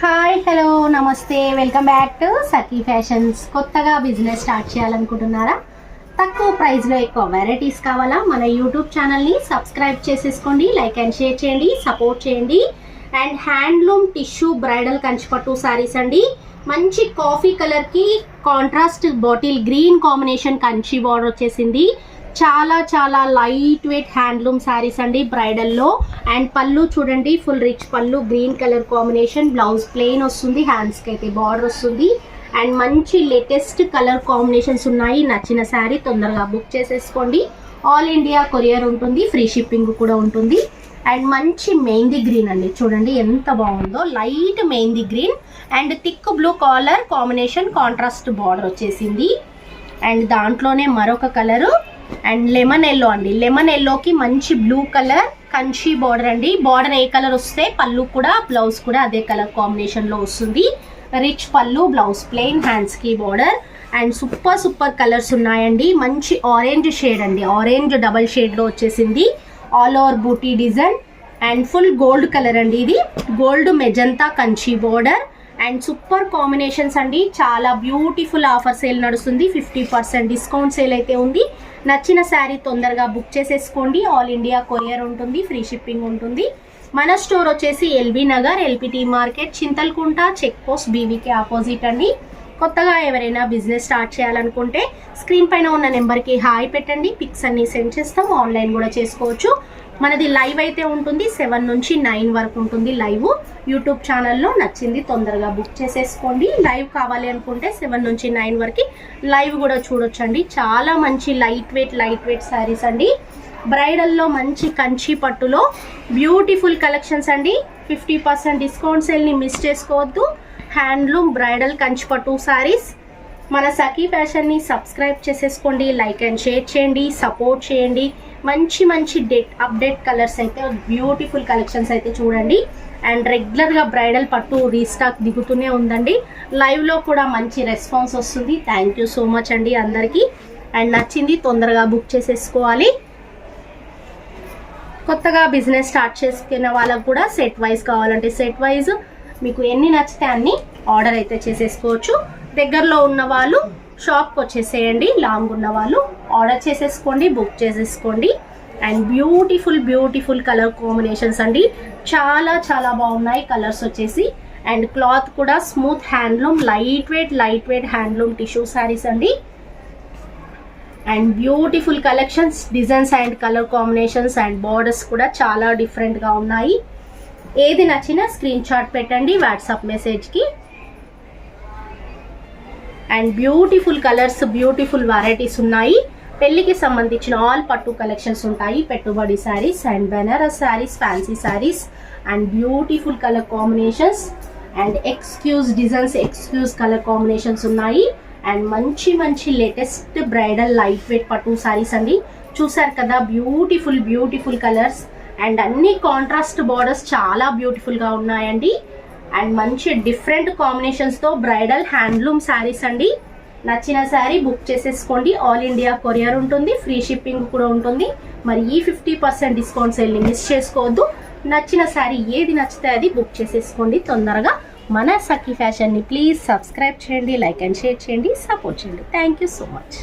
Hi hello namaste. Welcome back to Sakhi fashions కొత్తగా business start చేయాలనుకుంటున్నారా? తక్కువ ప్రైస్లో ఎక్కువ వెరైటీస్ కావాలా? మన యూట్యూబ్ ఛానల్ని సబ్స్క్రైబ్ చేసేసుకోండి లైక్ అండ్ షేర్ చేయండి సపోర్ట్ చేయండి. And handloom tissue bridal Kanchipattu saris అండి. మంచి కాఫీ కలర్కి contrast bottle green combination Kanchi border వచ్చేసింది. చాలా చాలా లైట్ వెయిట్ హ్యాండ్లూమ్ శారీస్ అండి బ్రైడల్లో అండ్ పళ్ళు చూడండి full rich pallu green colour combination blouse plain వస్తుంది హ్యాండ్స్కి అయితే బార్డర్ వస్తుంది. అండ్ మంచి లేటెస్ట్ కలర్ కాంబినేషన్స్ ఉన్నాయి నచ్చిన శారీ తొందరగా బుక్ చేసేసుకోండి. ఆల్ ఇండియా కొరియర్ ఉంటుంది ఫ్రీ షిప్పింగ్ కూడా ఉంటుంది. అండ్ మంచి మెహందీ గ్రీన్ అండి చూడండి ఎంత బాగుందో. Light mehndi green and thick blue collar combination contrast border వచ్చేసింది. అండ్ దాంట్లోనే మరొక కలరు అండ్ లెమన్ ఎల్లో అండి. లెమన్ ఎల్లోకి మంచి బ్లూ కలర్ కంచి బార్డర్ అండి. బార్డర్ ఏ కలర్ వస్తే పళ్ళు కూడా బ్లౌజ్ కూడా అదే కలర్ కాంబినేషన్లో వస్తుంది. రిచ్ పళ్ళు బ్లౌజ్ ప్లెయిన్ హ్యాండ్స్కి border and super super colours ఉన్నాయండి. మంచి ఆరెంజ్ షేడ్ అండి. ఆరెంజ్ డబల్ షేడ్లో వచ్చేసింది. All over buti design and full gold colour అండి ఇది. Gold magenta Kanchi border and super combinations అండి. చాలా బ్యూటిఫుల్ ఆఫర్ సేల్ నడుస్తుంది. ఫిఫ్టీ పర్సెంట్ డిస్కౌంట్ సేల్ అయితే ఉంది. నచ్చిన శారీ తొందరగా బుక్ చేసేసుకోండి. ఆల్ ఇండియా కొరియర్ ఉంటుంది. ఫ్రీ షిప్పింగ్ ఉంటుంది. మన స్టోర్ వచ్చేసి LB Nagar LPT market Chintalkunta check post BVK opposite అండి. కొత్తగా ఎవరైనా బిజినెస్ స్టార్ట్ చేయాలనుకుంటే స్క్రీన్ పైన ఉన్న నెంబర్కి హాయ్ పెట్టండి. పిక్స్ అన్ని సెండ్ చేస్తాం. ఆన్లైన్ కూడా చేసుకోవచ్చు. మనది లైవ్ అయితే ఉంటుంది సెవెన్ నుంచి నైన్ వరకు ఉంటుంది లైవ్. యూట్యూబ్ ఛానల్లో నచ్చింది తొందరగా బుక్ చేసేసుకోండి. లైవ్ కావాలి అనుకుంటే సెవెన్ నుంచి నైన్ వరకు లైవ్ కూడా చూడొచ్చండి. చాలా మంచి light weight light weight saris అండి. బ్రైడల్లో మంచి కంచి పట్టులో బ్యూటిఫుల్ కలెక్షన్స్ అండి. ఫిఫ్టీ పర్సెంట్ డిస్కౌంట్ సేల్ని మిస్ చేసుకోవద్దు. హ్యాండ్లూమ్ బ్రైడల్ కంచి పట్టు శారీస్. మన సఖీ ఫ్యాషన్ని సబ్స్క్రైబ్ చేసేసుకోండి లైక్ అండ్ షేర్ చేయండి సపోర్ట్ చేయండి. మంచి మంచి డేట్ అప్డేట్ కలర్స్ అయితే బ్యూటిఫుల్ కలెక్షన్స్ అయితే చూడండి. అండ్ రెగ్యులర్గా బ్రైడల్ పట్టు రీస్టాక్ దిగుతూనే ఉందండి. లైవ్లో కూడా మంచి రెస్పాన్స్ వస్తుంది. థ్యాంక్ యూ సో మచ్ అండి అందరికీ. అండ్ నచ్చింది తొందరగా బుక్ చేసేసుకోవాలి. కొత్తగా బిజినెస్ స్టార్ట్ చేసుకున్న వాళ్ళకు కూడా సెట్ వైజ్ కావాలంటే సెట్ వైజ్ మీకు ఎన్ని నచ్చితే అన్ని ఆర్డర్ అయితే చేసేసుకోవచ్చు. దగ్గరలో ఉన్న వాళ్ళు షాప్కి వచ్చేసేయండి లాంగ్ ఉన్న వాళ్ళు ఆర్డర్ చేసేసుకోండి బుక్ చేసేసుకోండి. And beautiful beautiful colour combinations అండి. చాలా చాలా బాగున్నాయి కలర్స్ వచ్చేసి. అండ్ క్లాత్ కూడా smooth handloom light weight light weight handloom tissue saris అండి. And beautiful collections designs and colour combinations and borders కూడా చాలా డిఫరెంట్గా ఉన్నాయి. ఏది నచ్చినా స్క్రీన్ షాట్ పెట్టండి WhatsApp మెసేజ్కి. And beautiful colours beautiful varieties ఉన్నాయి. పెళ్ళికి సంబంధించిన ఆల్ పట్టు కలెక్షన్స్ ఉంటాయి. పెట్టుబడి saris and Banaras saris fancy saris and beautiful colour combinations and excuse designs excuse colour combinations ఉన్నాయి. అండ్ మంచి మంచి లేటెస్ట్ బ్రైడల్ లైట్ వెయిట్ పట్టు శారీస్ అండి. చూసారు కదా బ్యూటిఫుల్ బ్యూటిఫుల్ కలర్స్ అండ్ అన్ని కాంట్రాస్ట్ బార్డర్స్ చాలా బ్యూటిఫుల్గా ఉన్నాయండి. అండ్ మంచి డిఫరెంట్ కాంబినేషన్స్తో బ్రైడల్ హ్యాండ్లూమ్ శారీస్ అండి. నచ్చిన శారీ బుక్ చేసేసుకోండి. ఆల్ ఇండియా కొరియర్ ఉంటుంది. ఫ్రీ షిప్పింగ్ కూడా ఉంటుంది. మరి ఈ ఫిఫ్టీ పర్సెంట్ డిస్కౌంట్ సేల్ని మిస్ చేసుకోవద్దు. నచ్చిన శారీ ఏది నచ్చితే అది బుక్ చేసేసుకోండి తొందరగా. మన సఖీ ఫ్యాషన్ని ప్లీజ్ సబ్స్క్రైబ్ చేయండి లైక్ అండ్ షేర్ చేయండి సపోర్ట్ చేయండి. Thank you so much